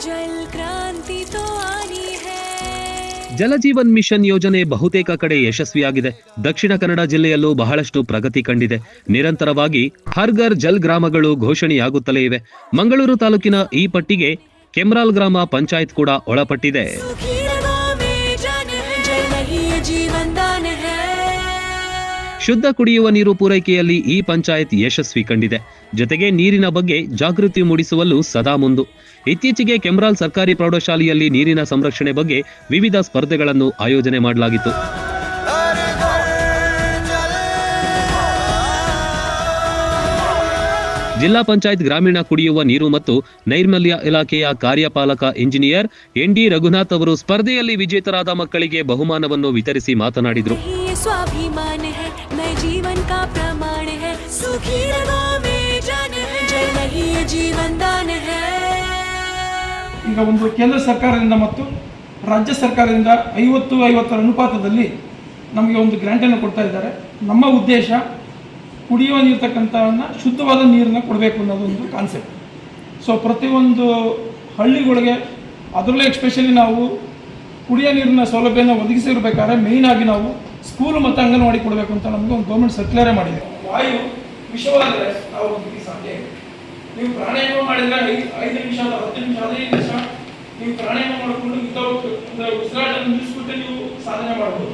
जल क्रांति तो आनी है ಜಲಜೀವನ್ ಮಿಷನ್ ಯೋಜನೆ ಬಹುತೇಕ ಕಡೆ ಯಶಸ್ವಿಯಾಗಿದೆ ದಕ್ಷಿಣ ಕನ್ನಡ ಜಿಲ್ಲೆಯಲ್ಲೂ ಬಹಳಷ್ಟು ಪ್ರಗತಿ ಕಂಡಿದೆ ನಿರಂತರವಾಗಿ ಹರ್ಗರ್ ಜಲ್ ಗ್ರಾಮಗಳು ಘೋಷಣೆಯಾಗುತ್ತಲೇ ಇವೆ ಮಂಗಳೂರು ತಾಲೂಕಿನ ಈ ಪಟ್ಟಿಗೆ ಕೆಮ್ರಾಲ್ ಗ್ರಾಮ ಪಂಚಾಯತ್ ಕೂಡ ಒಳಪಟ್ಟಿದೆ सुखी रगों में जान है जल नहीं ये जीवन दान है ಶುದ್ಧ ಕುಡಿಯುವ ನೀರು ಪೂರೈಕೆಯಲ್ಲಿ ಈ ಪಂಚಾಯತ್ ಯಶಸ್ವಿ ಕಂಡಿದೆ. ಜೊತೆಗೆ ನೀರಿನ ಬಗ್ಗೆ ಜಾಗೃತಿ ಮೂಡಿಸುವಲ್ಲೂ ಸದಾ ಮುಂದು. ಇತ್ತೀಚೆಗೆ ಕೆಮ್ರಾಲ್ ಸರ್ಕಾರಿ ಪ್ರೌಢಶಾಲೆಯಲ್ಲಿ ನೀರಿನ ಸಂರಕ್ಷಣೆ ಬಗ್ಗೆ ವಿವಿಧ ಸ್ಪರ್ಧೆಗಳನ್ನು ಆಯೋಜನೆ ಮಾಡಲಾಗಿತ್ತು. ಜಿಲ್ಲಾ ಪಂಚಾಯತ್ ಗ್ರಾಮೀಣ ಕುಡಿಯುವ ನೀರು ಮತ್ತು ನೈರ್ಮಲ್ಯ ಇಲಾಖೆಯ ಕಾರ್ಯಪಾಲಕ ಇಂಜಿನಿಯರ್ ಎನ್ ಡಿ ರಘುನಾಥ್ ಅವರು ಸ್ಪರ್ಧೆಯಲ್ಲಿ ವಿಜೇತರಾದ ಮಕ್ಕಳಿಗೆ ಬಹುಮಾನವನ್ನು ವಿತರಿಸಿ ಮಾತನಾಡಿದರು. स्वाभिमान है नए जीवन का प्रमाण है सुखी रगों में जान है जल नहीं ये जीवन दान है ಈಗ ಒಂದು ಕೇಂದ್ರ ಸರ್ಕಾರದಿಂದ ಮತ್ತು ರಾಜ್ಯ ಸರ್ಕಾರದಿಂದ ಐವತ್ತು ಐವತ್ತರ ಅನುಪಾತದಲ್ಲಿ ನಮಗೆ ಒಂದು ಗ್ರ್ಯಾಂಟನ್ನು ಕೊಡ್ತಾ ಇದ್ದಾರೆ ನಮ್ಮ ಉದ್ದೇಶ ಕುಡಿಯುವ ನೀರ್ತಕ್ಕಂಥವನ್ನ ಶುದ್ಧವಾದ ನೀರನ್ನು ಕೊಡಬೇಕು ಅನ್ನೋದೊಂದು ಕಾನ್ಸೆಪ್ಟ್ ಸೊ ಪ್ರತಿಯೊಂದು ಹಳ್ಳಿಗಳಿಗೆ ಅದರಲ್ಲೇ ಎಕ್ಸ್ಪೆಷಲಿ ನಾವು ಕುಡಿಯೋ ನೀರಿನ ಸೌಲಭ್ಯನ ಒದಗಿಸಿರ್ಬೇಕಾದ್ರೆ ಮೇಯ್ನ್ ಆಗಿ ನಾವು ಸ್ಕೂಲ್ ಮತ್ತು ಅಂಗನವಾಡಿ ಕೊಡಬೇಕು ಅಂತ ನಮಗೆ ಒಂದು ಗೌರ್ಮೆಂಟ್ ಸರ್ಕ್ಯುಲರೇ ಮಾಡಿದೆ. ವಾಯು ವಿಷವಾದರೆ ನಾವು ಈ ಸಾಧ್ಯ ನೀವು ಪ್ರಾಣಾಯಾಮ ಮಾಡಿದ್ರೆ ಐದು ಐದು ನಿಮಿಷ ಅಥವಾ ಹತ್ತು ನಿಮಿಷ, ಹದಿನೈದು ನಿಮಿಷ ನೀವು ಪ್ರಾಣಾಯಾಮ ಮಾಡಿಕೊಂಡು ವಿತೌಟ್ ಅಂದರೆ ಉಸಿರಾಟ ನಿಲ್ಲಿಸ್ಬಿಟ್ಟು ನೀವು ಸಾಧನೆ ಮಾಡ್ಬೋದು.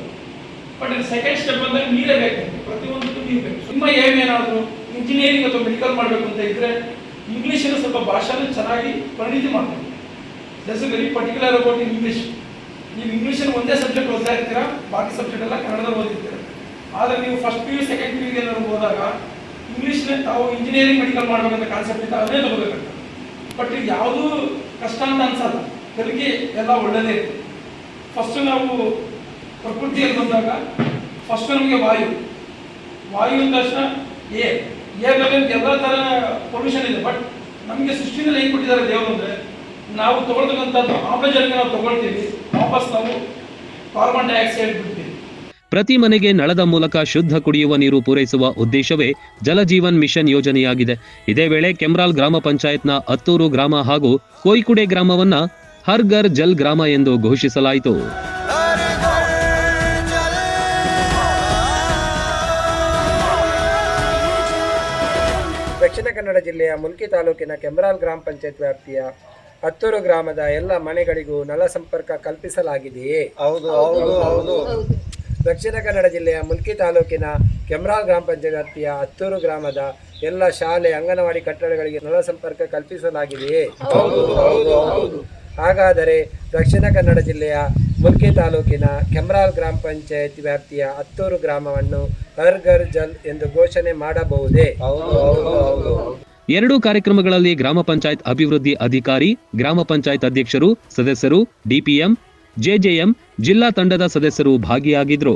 ಬಟ್ ಸೆಕೆಂಡ್ ಸ್ಟೆಪ್ ಅಂದರೆ ನೀರೇ ಬೇಕು. ಪ್ರತಿಯೊಂದಕ್ಕೂ ನೀರು ಬೇಕು. ನಿಮ್ಮ ಏಮ್ ಏನಾದರೂ ಇಂಜಿನಿಯರಿಂಗ್ ಅಥವಾ ಮೆಡಿಕಲ್ ಮಾಡಬೇಕು ಅಂತ ಇದ್ದರೆ ಇಂಗ್ಲೀಷನ್ನು ಸ್ವಲ್ಪ ಭಾಷೆನ ಚೆನ್ನಾಗಿ ಪರಿಣಿತಿ ಮಾಡಬೇಕು thus very particular about English ನೀವು ಇಂಗ್ಲೀಷಲ್ಲಿ ಒಂದೇ ಸಬ್ಜೆಕ್ಟ್ ಓದ್ತಾ ಇರ್ತೀರಾ? ಬಾಕಿ ಸಬ್ಜೆಕ್ಟ್ ಎಲ್ಲ ಕನ್ನಡದಲ್ಲಿ ಓದಿರ್ತೀರಾ? ಆದರೆ ನೀವು first P U second P U ಏನಾದ್ರು ಹೋದಾಗ ಇಂಗ್ಲೀಷ್ನ ತಾವು ಇಂಜಿನಿಯರಿಂಗ್ ಮೆಡಿಕಲ್ ಮಾಡಬೇಕಂತ ಕಾನ್ಸೆಪ್ಟ್ ಇತ್ತು ಅದನ್ನೇ ತಗೋಬೇಕಂತ ಬಟ್ ಇದು ಯಾವುದೂ ಕಷ್ಟ ಅಂತ ಅನ್ಸಲ್ಲ. ಕಲಿಕೆ ಎಲ್ಲ ಒಳ್ಳೆಯದೇ ಇತ್ತು ಫಸ್ಟ್ ನಾವು ಪ್ರಕೃತಿಯಲ್ಲಿ ಬಂದಾಗ ಫಸ್ಟ್ ನಮಗೆ ವಾಯು. ವಾಯು ಅಂದ ತಕ್ಷಣ ಏರ್ ಏರ್ನಲ್ಲಿ ಎಲ್ಲ ಥರ ಪೊಲ್ಯೂಷನ್ ಇದೆ. ಬಟ್ ನಮಗೆ ಸೃಷ್ಟಿನಲ್ಲಿ ಏನು ಕೊಟ್ಟಿದ್ದಾರೆ ದೇವರು ಅಂದರೆ, ನಾವು ತಗೊಳ್ತಕ್ಕಂಥದ್ದು ಆಮ್ಲಜನಕ ನಾವು ತಗೊಳ್ತೀವಿ. ವಾಪಸ್ ನಾವು ಕಾರ್ಬನ್ ಡೈಆಕ್ಸೈಡ್ ಬಿಡ್ತೀವಿ. ಪ್ರತಿ ಮನೆಗೆ ನಳದ ಮೂಲಕ ಶುದ್ಧ ಕುಡಿಯುವ ನೀರು ಪೂರೈಸುವ ಉದ್ದೇಶವೇ ಜಲಜೀವನ್ ಮಿಷನ್ ಯೋಜನೆಯಾಗಿದೆ. ಇದೇ ವೇಳೆ ಕೆಮ್ರಾಲ್ ಗ್ರಾಮ ಪಂಚಾಯತ್ನ ಅತ್ತೂರು ಗ್ರಾಮ ಹಾಗೂ ಕೋಯ್ಕುಡೆ ಗ್ರಾಮವನ್ನ ಹರ್ ಘರ್ ಜಲ್ ಗ್ರಾಮ ಎಂದು ಘೋಷಿಸಲಾಯಿತು. ದಕ್ಷಿಣ ಕನ್ನಡ ಜಿಲ್ಲೆಯ ಮುಲ್ಕಿ ತಾಲೂಕಿನ ಕೆಮ್ರಾಲ್ ಗ್ರಾಮ ಪಂಚಾಯತ್ ವ್ಯಾಪ್ತಿಯ ಹತ್ತೂರು ಗ್ರಾಮದ ಎಲ್ಲ ಮನೆಗಳಿಗೂ ನಲ ಸಂಪರ್ಕ ಕಲ್ಪಿಸಲಾಗಿದೆಯೇ? ಹೌದು ಹೌದು ಹೌದು. ದಕ್ಷಿಣ ಕನ್ನಡ ಜಿಲ್ಲೆಯ ಮುಲ್ಕಿ ತಾಲೂಕಿನ ಕೆಮ್ರಾಲ್ ಗ್ರಾಮ ಪಂಚಾಯತ್ ವ್ಯಾಪ್ತಿಯ ಹತ್ತೂರು ಗ್ರಾಮದ ಎಲ್ಲ ಶಾಲೆ ಅಂಗನವಾಡಿ ಕಟ್ಟಡಗಳಿಗೆ ನಲ ಸಂಪರ್ಕ ಕಲ್ಪಿಸಲಾಗಿದೆಯೇ? ಹೌದು ಹೌದು ಹೌದು. ಹಾಗಾದರೆ ದಕ್ಷಿಣ ಕನ್ನಡ ಜಿಲ್ಲೆಯ ಮುಲ್ಕಿ ತಾಲೂಕಿನ ಕೆಮ್ರಾಲ್ ಗ್ರಾಮ ಪಂಚಾಯತ್ ವ್ಯಾಪ್ತಿಯ ಹತ್ತೂರು ಗ್ರಾಮವನ್ನು ಹರ್ ಘರ್ ಜಲ್ ಎಂದು ಘೋಷಣೆ ಮಾಡಬಹುದೇ? ಹೌದು ಹೌದು ಹೌದು. ಎರಡೂ ಕಾರ್ಯಕ್ರಮಗಳಲ್ಲಿ ಗ್ರಾಮ ಪಂಚಾಯತ್ ಅಭಿವೃದ್ಧಿ ಅಧಿಕಾರಿ, ಗ್ರಾಮ ಪಂಚಾಯತ್ ಅಧ್ಯಕ್ಷರು, ಸದಸ್ಯರು, ಡಿಪಿಎಂ, ಜೆಜೆಎಂ, ಜಿಲ್ಲಾ ತಂಡದ ಸದಸ್ಯರು ಭಾಗಿಯಾಗಿದ್ರು.